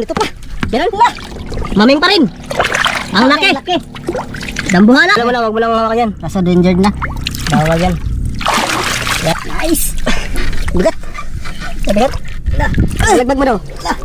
Wala, ito pa. Meron? Maming pa rin. Ang laki. Laki. Dambuhala. Wala na, wag mo lang hawakan yan. Nasa danger na. Bawal yan. Yep. Nice. Bigat. Bigat. Lagbag mo daw. Ah.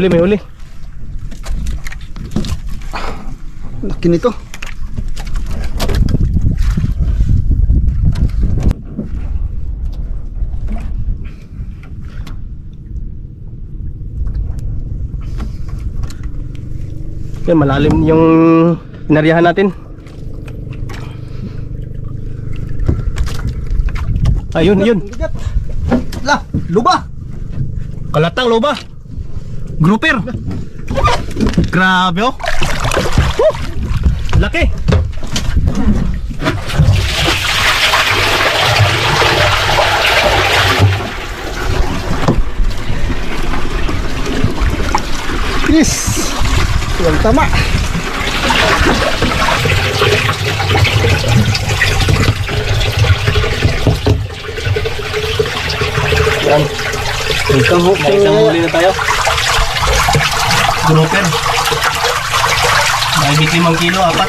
Huli, may huli. Laki nito. Yan, malalim yung pinaryahan natin. Ayun, yun. Bigat. La, luba. Kalatang loba. Grouper. Grabe oh. Woo! Laki. Yes. Walang tama. Yan. Isang huli na tayo. Grouper. May 25 kilo, apat.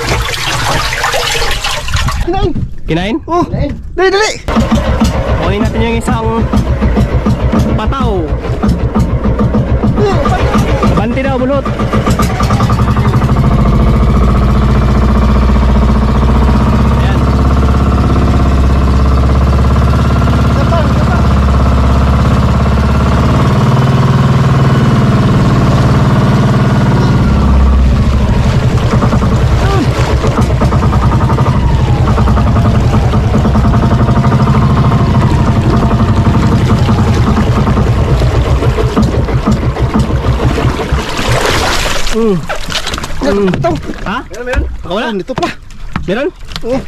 Kinain. Kinain? Oh. Dali, dali. Kunin natin yung isang pataw. Banti daw, bulot. Mm. Ito. Ha? Meron, meron. Wala? Ah, Dito pa. Meron? Oh.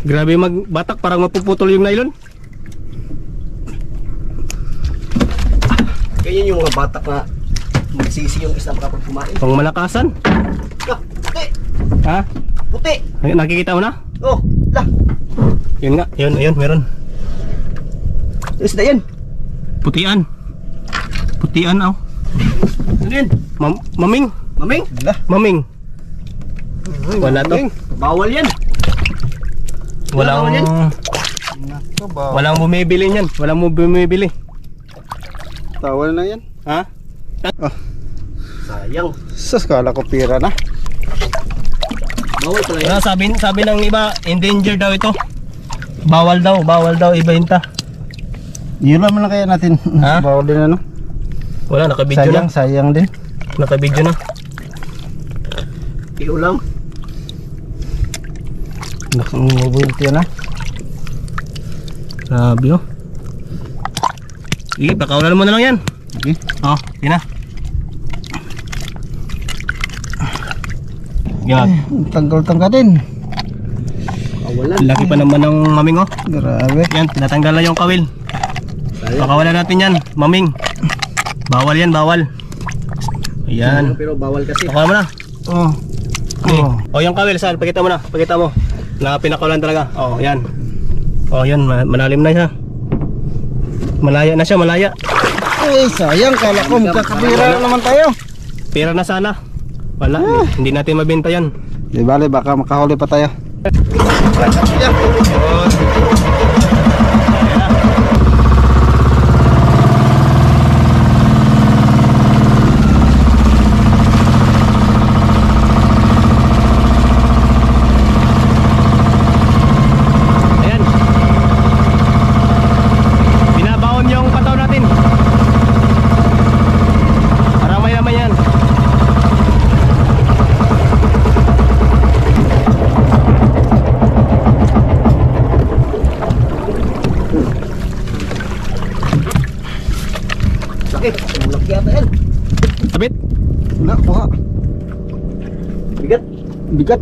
Grabe magbatak, parang mapuputol yung nylon. Ganyan yung mga batak na magsisi yung isda kapag kumain. Pang malakasan. Ah, puti! Ha? Puti! Nak- Nakikita mo na? Oh, lah! Yun nga. Yun, yun, meron. Isda yan! Putian. Putian, oh. Ano yan? Mam maming. Maming! Lah! Maming. Wala to. Bawal yan! Walang, Bawal yan. Nako, bawal. walang bumibili niyan. Walang mo bumibili. Tawal na yan. Ha? Sayang. Sus, kala ko pira na. Bawal pala yan. Wala, sabi, sabi ng iba, endangered daw ito. Bawal daw, bawal daw ibenta. Yun lang lang kaya natin. Ha? Bawal din ano. Wala, nakabidyo Sayang, na. sayang din. Nakabidyo na. Iulam. Nakangubult yan ah. Grabe oh. Sige, pakawalan mo na lang yan. Okay. Oh, sige na. Yan. Tanggal ka din. Bawalan. Laki pa naman ng maming oh. Grabe. Yan, tinatanggal na yung kawil. Pakawalan natin yan, maming. Bawal yan, bawal. Ayan. Pero bawal kasi. Pakawalan mo na. Oh. Okay. Oh. Oh, yung kawil, saan? Pakita mo na. Pakita mo. Na pinakawalan talaga. Oh, yan. Oh, yan. ma- Malalim na siya. Malaya na siya, malaya. Ay, sayang. Kala ko magkakapira naman tayo. Pera na sana. Wala, hindi natin mabenta yan. Di bale, baka makahuli pa tayo. Ayan. Binabaon yung pataw natin. Para may naman yan. Laki. Laki yata yan. Sabit. Wala, kuha. Bigat. Bigat.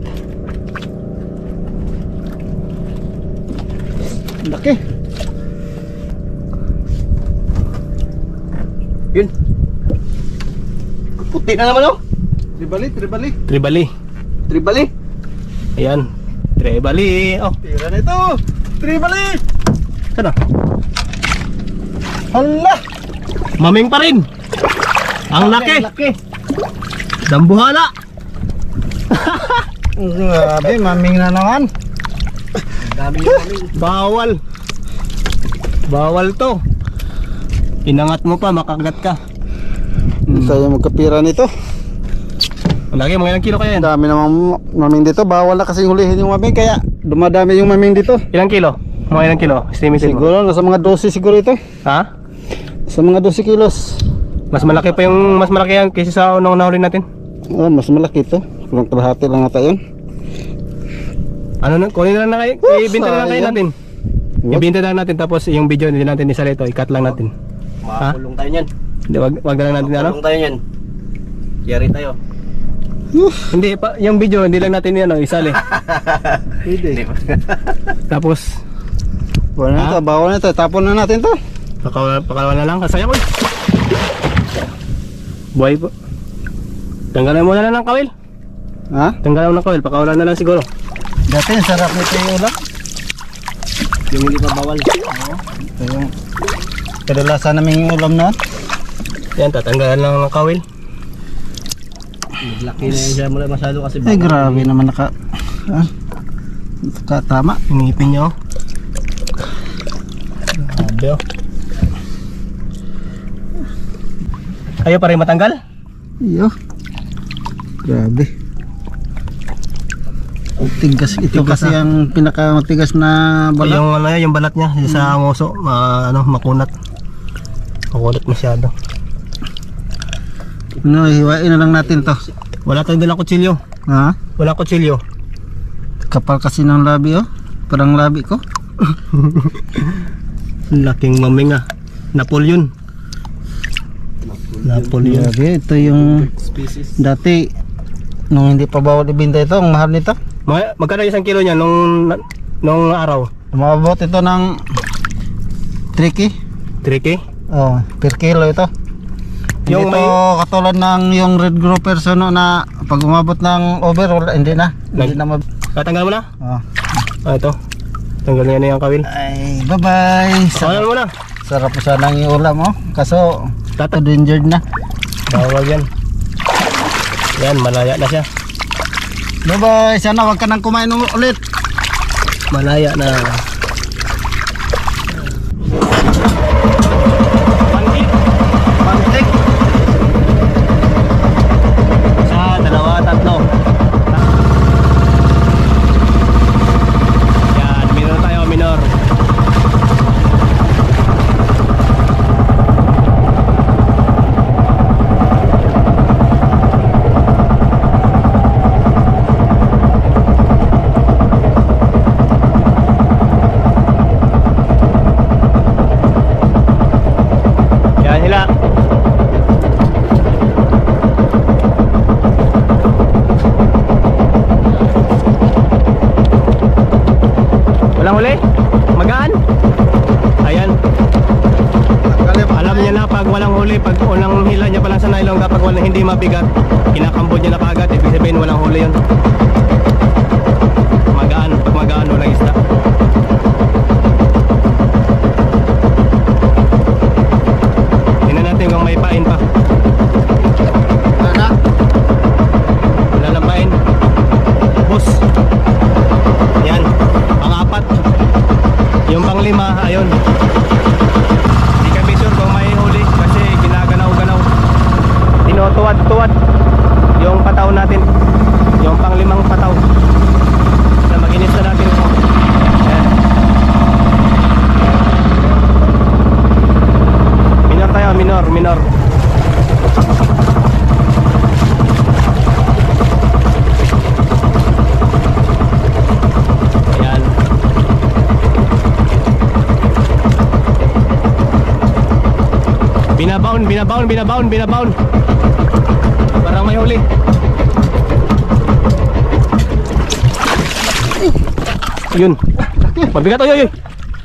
Laki. Yun. Puti na naman oh. Tribali, tribali. Tribali. Tribali. Ayan. Tribali. Oh, Pira na ito. Tribali. sana. Hala. Maming pa rin. Ang laki. Laki. Dambuhala. Grabe, maming na naman. Dami. Bawal. Bawal to. Inangat mo pa, makagat ka. Hmm. Sayang magkapira nito. Ang laki, mga ilang kilo kaya yan? Ang dami namang maming dito. Bawal na kasi hulihin yung maming kaya dumadami yung maming dito. Ilang kilo? Mga ilang kilo? Estimate mo. Siguro nasa mga 12 siguro ito. Ha? Sa mga 12 kilos. Mas malaki pa yung mas malaki yan kaysa sa unang nahuli natin. Oh, mas malaki ito. Kulang kalahati lang ata yun. Ano na, kunin na lang na kayo, Oh, ibenta na lang kayo sayang. natin. Ibenta na lang natin tapos yung video hindi natin isali ito, i-cut lang natin. Makakulong tayo niyan. Hindi, wag, wag na lang natin ano? Makakulong tayo niyan. Yari tayo. Hindi, pa, yung video hindi lang natin ano, isali. Pwede. tapos, Bawal na Ha? ito. Bawal na ito. Tapon na natin to. pakawalan, pakawalan na lang, kasaya ko. Buhay po. Tanggalan mo na lang ng kawil. Ha? Tanggalan mo ng kawil, pakawalan na lang siguro. Dati, ang sarap nito yung ulam. Yung hindi pa bawal. Ito yung kadalasan namin yung ulam na. Yan, tatanggalan lang ng kawil. Laki na yan siya mula masyado kasi Ay, grabe naman naka... Ha? Nakatama. Inipin niyo. Grabe oh. Ayaw pa rin matanggal? Iyo. Grabe. Tigas. Ito Tigas kasi ang pinakamatigas na balat. Yung ano yung balat niya yung sa ngoso, ma, ano, makunat. Makunat masyado. No, hiwain na lang natin to. Wala tayong dalang kutsilyo. Ha? Wala kutsilyo. Kapal kasi ng labi oh. Parang labi ko. Laking maming ah. Napoleon. Napoleon. Grabe, ito yung dati nung hindi pa bawal ibenta ito, ang mahal nito. Mga, magkano isang kilo niya nung nung araw? Umabot ito ng 3K. 3K? Oh, per kilo ito. Yung Dito may- katulad ng yung red grouper so no, na pag umabot ng over hindi na. Hindi na mab... Tatanggal mo na? Oh. Ah, ito. Tanggal niya na yung kawil. Ay, bye-bye. Sa- Tanggal mo na. sarap po sana yung ulam oh. Kaso, Tata. endangered na. Bawal yan. Yan, malaya na siya. Bye-bye. Sana wag ka nang kumain ulit. Malaya na. Pag unang hila niya pa lang sa nylon, kapag walang hindi mabigat, kinakambod niya na kaagad. Ibig sabihin walang huli yun. Magaan. Pag magaan, walang isda. Tingnan natin kung may pain pa. Ano? Wala nang pain. Bus. Yan. Pang-apat. Yung pang-lima, ayun. Hindi kami sure kung may huli kasi ginaganaw-ganaw. Tinutuwad-tuwad yung pataw natin. Yung pang-limang pataw. Na maginis na natin ito. Yan. Minor tayo, minor, minor. Ayan. Binabaon, binabaon, binabaon, binabaon. Parang may huli. Yun. Mabigat, oy, oy, oy.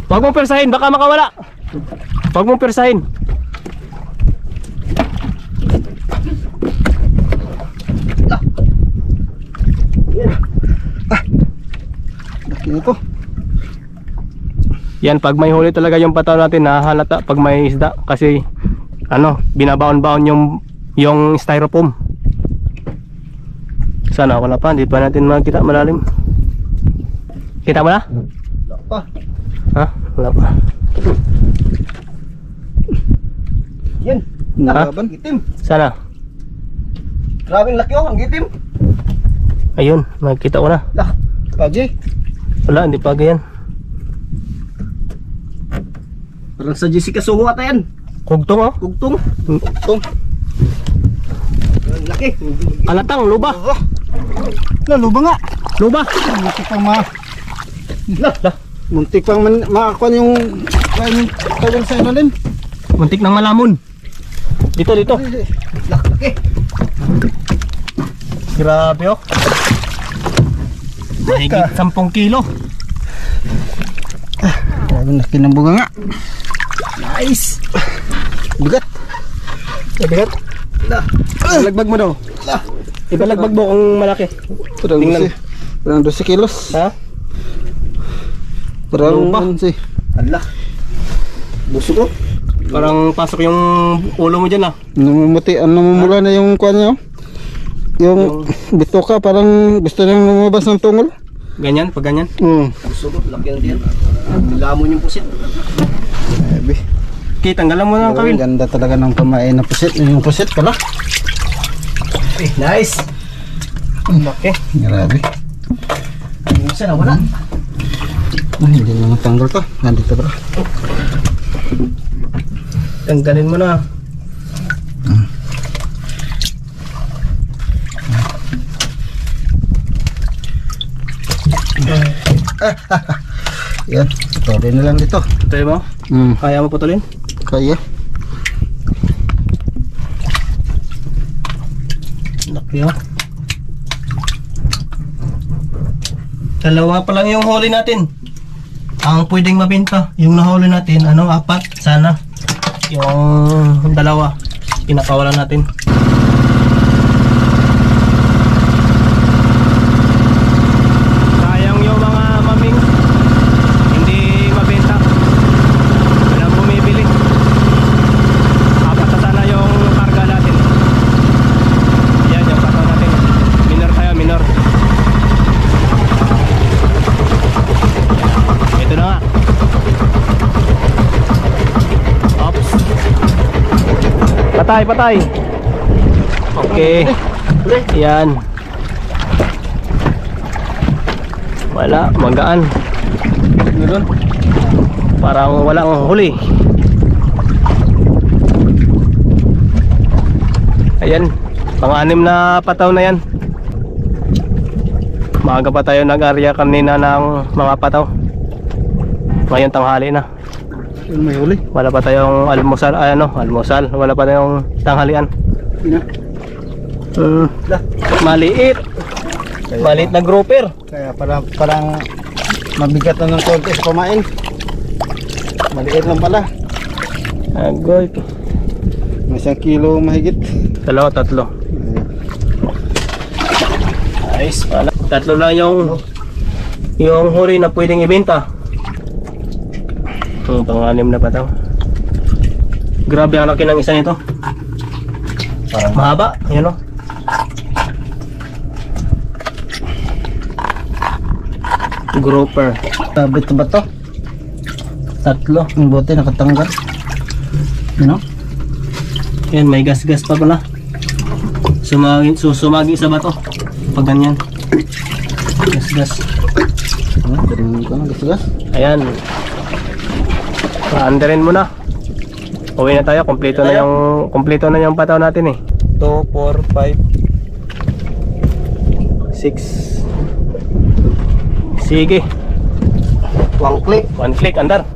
Huwag mong persahin, baka makawala. Huwag mong persahin. Nito. Yan, pag may huli talaga yung pataw natin, nahahalata pag may isda. Kasi, ano, binabaon-baon yung, yung styrofoam. Sana wala pa, hindi pa natin makita malalim. Kita mo na? Wala pa. Ha? Wala pa. Yan. Nalaban. Gitim. Sana? Grabe laki oh, ang gitim. Ayun, nakita ko na. Lah, pagi. Wala, hindi pa ganyan. Parang sa Jessica Soho ata yan. Kugtong oh. Tugtong. Ang laki. Alatang, luba. Oh, Laluba nga. Luba. Muntik pang ma... Lah, lah. Muntik pang man, makakuan yung... Yung tawal sa ilalim. Muntik ng malamon. Dito, dito. Laki. Grabe oh. Mahigit 10 kilo. Grabe laki ng bunga nga. Nice. Bigat. Ibigat. Lah. Lagbag mo daw. Lah. Ibalagbag mo kung malaki. Parang Tingnan. 12. Parang 12 kilos. Ha? Parang Luba. 11. Allah. Buso ko. Parang pasok yung ulo mo dyan ah. Namumuti, ano namumula na yung kuan niya. oh. Yung bitoka parang gusto niyang lumabas ng tungol. Ganyan, pag ganyan. Hmm. Buso ko. Laki ang diyan. Lamon yung pusit. Okay, tanggalan mo na ang Ang kawil. ganda talaga ng pamain na pusit. Yung pusit pala. Eh, nice. Okay. Grabe. Minsan na wala. Ah, hindi na matanggal to. Nandito pala. Tanggalin mo na. Yan. Tuloy na lang dito. Ito mo. Hmm. Kaya mo putulin? Kaya. Laki oh. Dalawa pa lang yung huli natin. Ang pwedeng mabenta, yung nahuli natin, ano, apat, sana. Yung dalawa. pinakawalan natin. Patay, patay. Okay. Yan. Wala, magaan. Parang walang huli. Ayan, pang-anim na pataw na yan. Maaga pa tayo nag-area kanina ng mga pataw. Ngayon tanghali na. Yung may huli. Wala pa tayong almusal, ay, ano, almusal. Wala pa tayong tanghalian. Ina. Mm, maliit. Maliit na grouper. Kaya parang, parang mabigat na ng konti sa kumain. Maliit lang pala. Agoy. May isang kilo mahigit. Dalawa, tatlo. Nice pala. Tatlo lang yung yung huri na pwedeng ibenta. Ang panganim na pataw. Grabe ang laki ng isa nito. Parang mahaba. Ayan o. Grouper. Sabit ba to? Tatlo. Ang bote nakatanggal. Ano? Yan, may gas-gas pa pala. Sumagi, susumagi sa bato. Pag ganyan. Gas-gas. Ano? Ganun ko na gas Ayan. Paandarin mo na. Uwi na tayo. Kompleto na yung kompleto na yung pataw natin eh. 2, 4, 5 6 Sige. One click. One click, andar.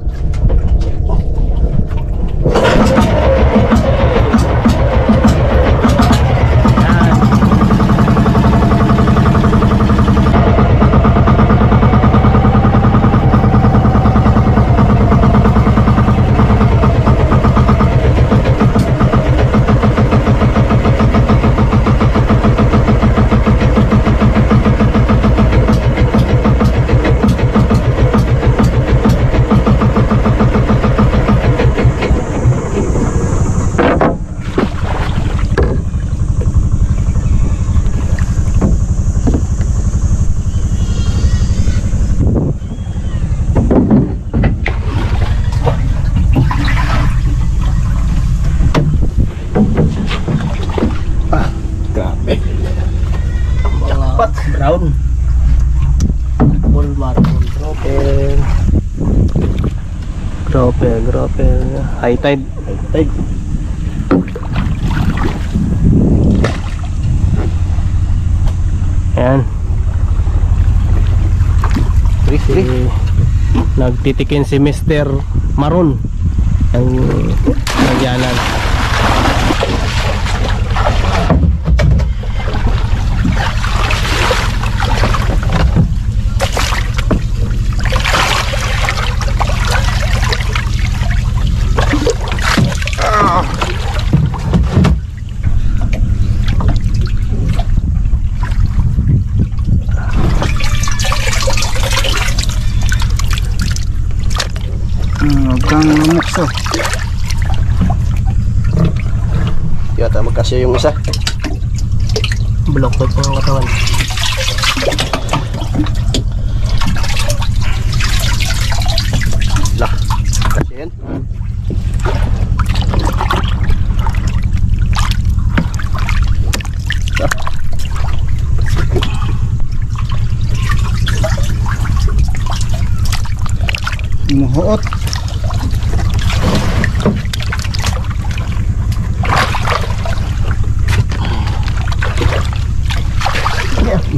Gropper, gropper. High tide. High tide. Ayan. Si, nagtitikin si Mr. Maroon ng nagyanan. Hmm, Lumukso. Yata magkasya yung isa. Block ko ang katawan. Lah. Kasya yan. Muhuot.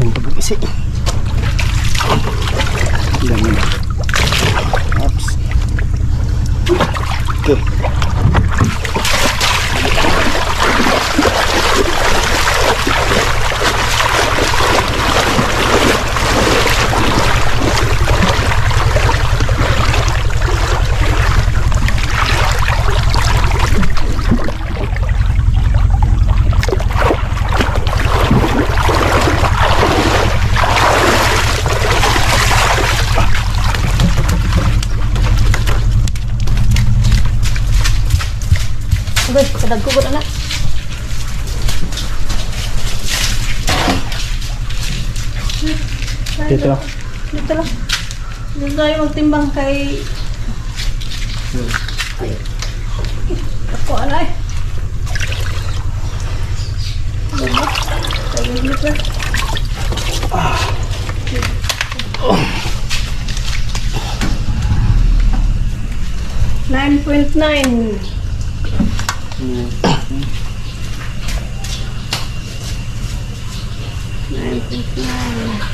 Yung pag-isi. Dami. Oops. Okay. Dito. Dito lang. Dito tayo magtimbang kay... Ako, alay. Diba? Sabi dito. Nine. Nine point nine.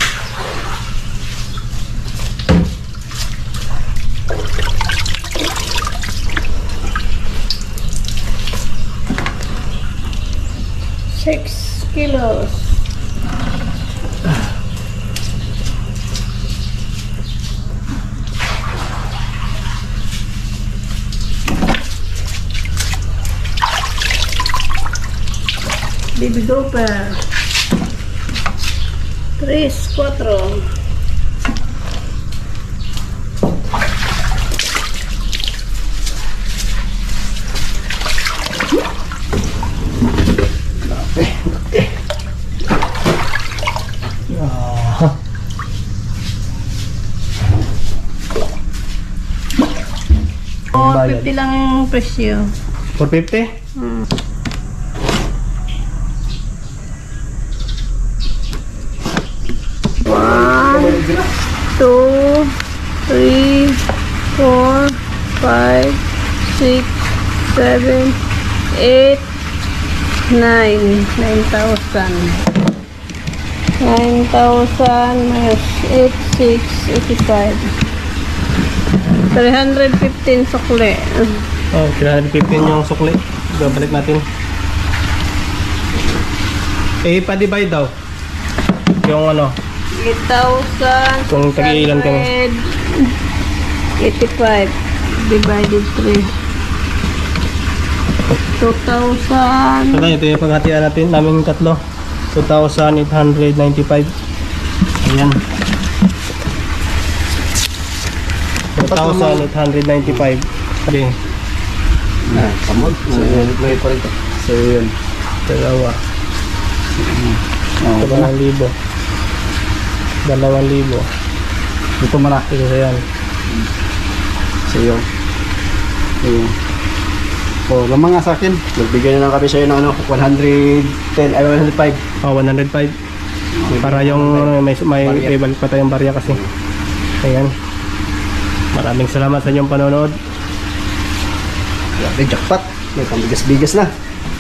6 kilos. Baby grouper. 3, 4. Lang yung presyo. 450? One, two, three, four, five, six, seven, eight, nine. Nine thousand. Nine thousand minus eight, six, eighty-five. 315 sukli. Oh, 315 yung sukli. Babalik natin. Eh, pa-divide daw. Yung ano, 8,000 Kung tag-iilan ka mo. 85 divided 3 2,000 Saka ito yung paghatian natin, namin tatlo. 2,895. Ayan. 2,895. Okay. Ah, kamod. So, yun, play pa rin. So, yun. Dalawa. Oh, Dalawang libo. Dalawang libo. ito muna. Ito sa yan. So, yun. Ayun. Oh, lamang nga sa akin. Nagbigay na lang kami sa'yo ng ano, 110, ay 105. Oh, 105. Para yung may, may, Barya. may balik pa tayong barya kasi. Ayan. Maraming salamat sa inyong panonood. Grabe, jackpot. May pambigas-bigas na.